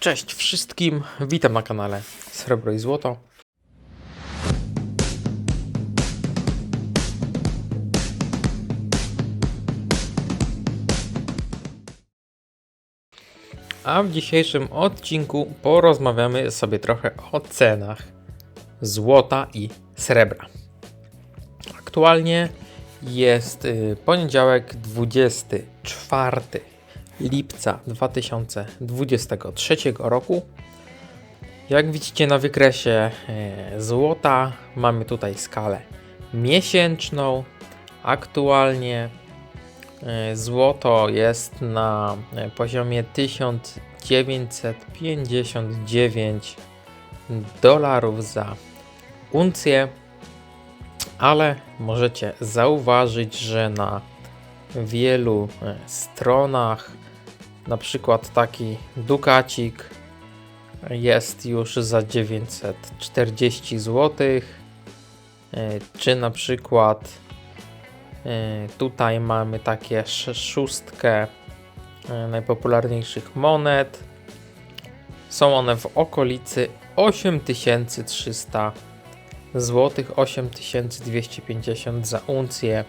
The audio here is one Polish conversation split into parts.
Cześć wszystkim, witam na kanale Srebro i Złoto. A w dzisiejszym odcinku porozmawiamy sobie trochę o cenach złota i srebra. Aktualnie jest y, poniedziałek 24 lipca 2023 roku. Jak widzicie na wykresie e, złota, mamy tutaj skalę miesięczną. Aktualnie e, złoto jest na e, poziomie 1959 dolarów za uncję, ale możecie zauważyć, że na wielu stronach na przykład taki Dukacik jest już za 940 zł. E, czy na przykład e, tutaj mamy takie szóstkę e, najpopularniejszych monet. Są one w okolicy 8300 zł, 8250 za uncję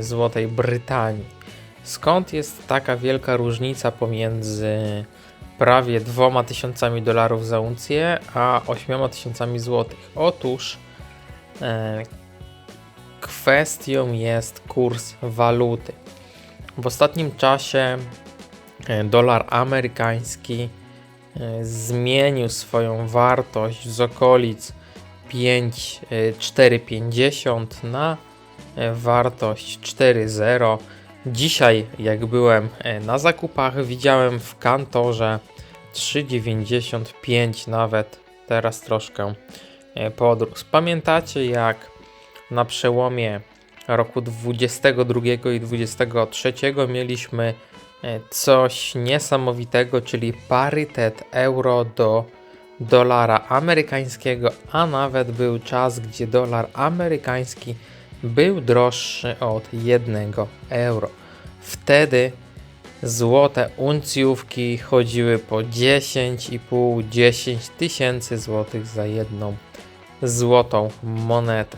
złotej Brytanii. Skąd jest taka wielka różnica pomiędzy prawie dwoma tysiącami dolarów za uncję, a 8 tysiącami złotych? Otóż e, kwestią jest kurs waluty. W ostatnim czasie e, dolar amerykański e, zmienił swoją wartość z okolic 5,450 e, na wartość 4,0 Dzisiaj, jak byłem e, na zakupach, widziałem w kantorze 3,95 nawet. Teraz troszkę e, podrósł. Pamiętacie, jak na przełomie roku 22 i 23 mieliśmy e, coś niesamowitego, czyli parytet euro do dolara amerykańskiego, a nawet był czas, gdzie dolar amerykański był droższy od 1 euro. Wtedy złote uncjówki chodziły po 10,5-10 tysięcy złotych za jedną złotą monetę.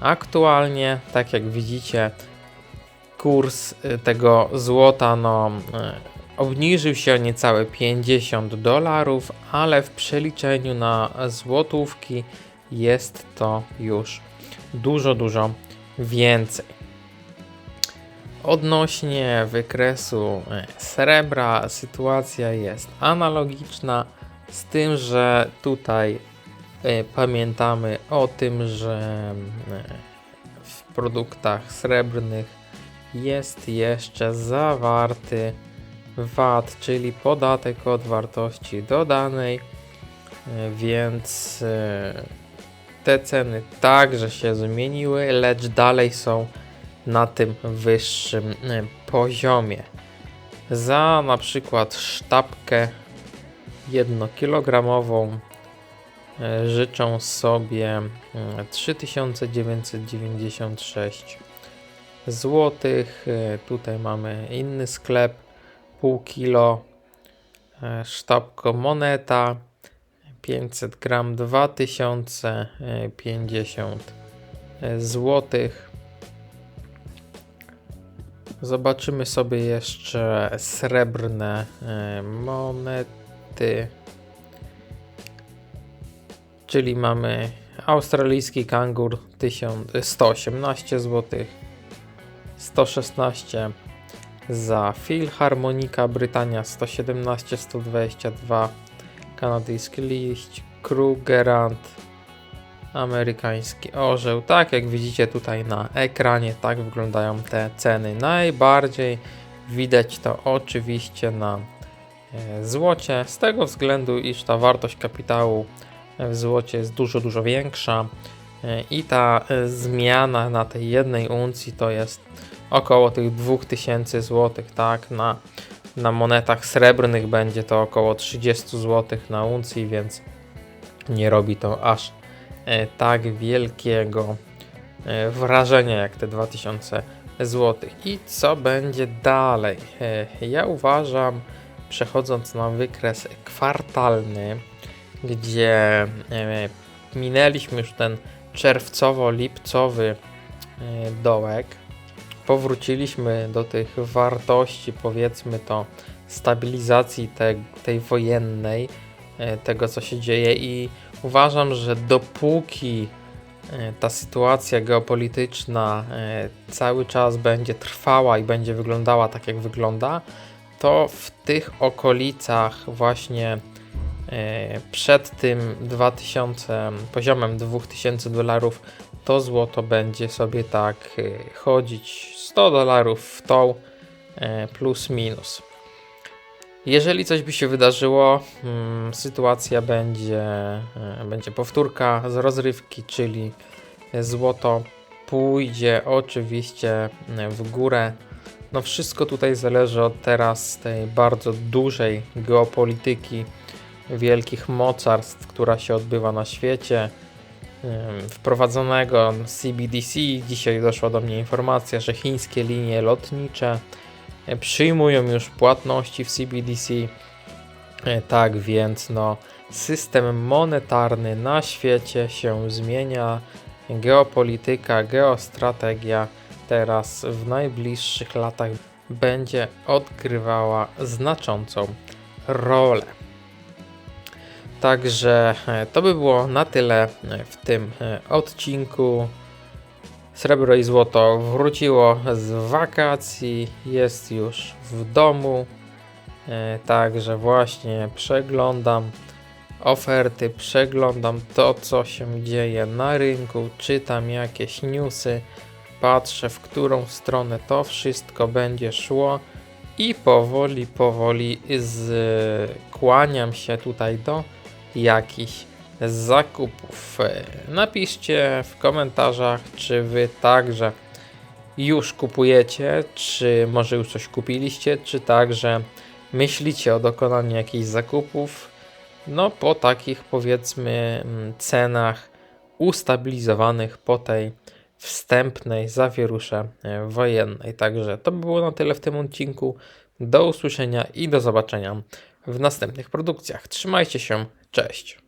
Aktualnie, tak jak widzicie, kurs y, tego złota no, y, obniżył się o niecałe 50 dolarów, ale w przeliczeniu na złotówki jest to już dużo, dużo więcej. Odnośnie wykresu e, srebra sytuacja jest analogiczna z tym, że tutaj e, pamiętamy o tym, że e, w produktach srebrnych jest jeszcze zawarty VAT, czyli podatek od wartości dodanej, więc te ceny także się zmieniły, lecz dalej są na tym wyższym e, poziomie. Za na przykład sztabkę 1 kg e, życzą sobie 3996 zł. Tutaj mamy inny sklep, pół kilo sztabko moneta 500 gram 2050 złotych. Zobaczymy sobie jeszcze srebrne e, monety. Czyli mamy australijski kangur 118 zł, 116 za Filharmonika Brytania 117, 122 kanadyjski liść, Krugerrand amerykański orzeł. Tak jak widzicie tutaj na ekranie, tak wyglądają te ceny. Najbardziej widać to oczywiście na e, złocie, z tego względu, iż ta wartość kapitału w złocie jest dużo, dużo większa e, i ta e, zmiana na tej jednej uncji to jest około tych 2000 zł, tak, na, na monetach srebrnych będzie to około 30 zł na uncji, więc nie robi to aż E, tak wielkiego e, wrażenia jak te 2000 zł. I co będzie dalej? E, ja uważam, przechodząc na wykres kwartalny, gdzie minęliśmy już ten czerwcowo-lipcowy dołek, powróciliśmy do tych wartości, powiedzmy to, stabilizacji te, tej wojennej, e, tego co się dzieje. I uważam, że dopóki e, ta sytuacja geopolityczna e, cały czas będzie trwała i będzie wyglądała tak jak wygląda, to w tych okolicach właśnie przed tym 2000, poziomem 2000 dolarów to złoto będzie sobie tak e, chodzić 100 dolarów w tą e, plus minus. Jeżeli coś by się wydarzyło, mm, sytuacja będzie, e, będzie powtórka z rozrywki, czyli złoto pójdzie oczywiście w górę. No wszystko tutaj zależy od teraz tej bardzo dużej geopolityki wielkich mocarstw, która się odbywa na świecie. Wprowadzonego CBDC. Dzisiaj doszła do mnie informacja, że chińskie linie lotnicze e, przyjmują już płatności w CBDC. E, Tak więc no, system monetarny na świecie się zmienia. Geopolityka, geostrategia teraz w najbliższych latach będzie odgrywała znaczącą rolę. Także e, to by było na tyle e, w tym e, odcinku. Srebro i złoto wróciło z wakacji, jest już w domu. Także właśnie przeglądam oferty, przeglądam to, co się dzieje na rynku, czytam jakieś newsy, patrzę, w którą stronę to wszystko będzie szło i powoli, powoli skłaniam się tutaj do jakichś zakupów. Napiszcie w komentarzach, czy wy także już kupujecie, czy może już coś kupiliście, czy także myślicie o dokonaniu jakichś zakupów. No, po takich powiedzmy mm, cenach ustabilizowanych po tej wstępnej zawierusze e, wojennej. Także to by było na tyle w tym odcinku. Do usłyszenia i do zobaczenia w następnych produkcjach. Trzymajcie się, cześć.